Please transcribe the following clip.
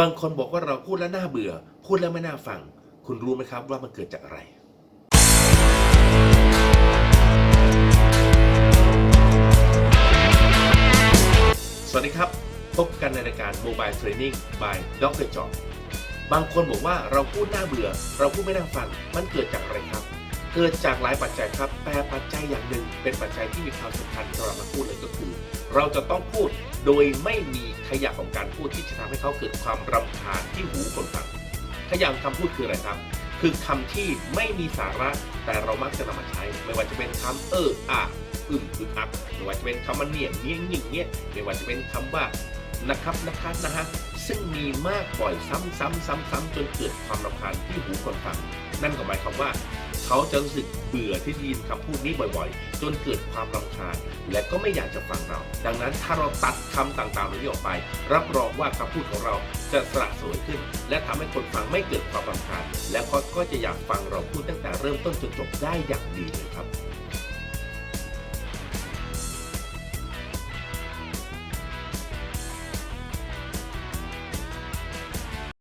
บางคนบอกว่าเราพูดแล้วน่าเบื่อ พูดแล้วไม่น่าฟัง คุณรู้ไหมครับว่ามันเกิดจากอะไรสวัสดีครับ พบกันในรายการ Mobile Training by Dr. Job บางคนบอกว่าเราพูดน่าเบื่อ เราพูดไม่น่าฟัง มันเกิดจากอะไรครับ เกิดจากหลายปัจจัยครับ แต่ปัจจัยอย่างหนึ่งเป็นปัจจัยที่มีความสำคัญสำหรับนักพูดเลยก็คือ เราจะต้องพูดโดยไม่มีขยะของการพูดที่จะทำให้เขาเกิดความรำคาญที่หูคนฟังขยะคำพูดคืออะไรครับ คือคำที่ไม่มีสาระแต่เรามักจะนำมาใช้ ไม่ว่าจะเป็นคำเอออะอึมอึดอักไม่ว่าจะเป็นคำมันเนี่ยเงี้ยหยิ่งเงี้ยไม่ว่าจะเป็นคำว่านะครับนะคะนะฮะ ซึ่งมีมากบ่อยซ้ำซ้ำซ้ำซ้ำจนเกิดความรำคาญที่หูคนฟัง นั่นก็หมายความว่า เขาจะรู้สึกเบื่อที่ได้ยินคำพูดนี้บ่อยๆ จนเกิดความรำคาญ และก็ไม่อยากจะฟังเรา ดังนั้นถ้าเราตัดคำต่างๆเหล่านี้ออกไป รับรองว่าคำพูดของเราจะสละสวยขึ้น และทำให้คนฟังไม่เกิดความรำคาญ และก็ก็จะอยากฟังเราพูดตั้งแต่เริ่มต้นจนจบได้อย่างดีเลยครับ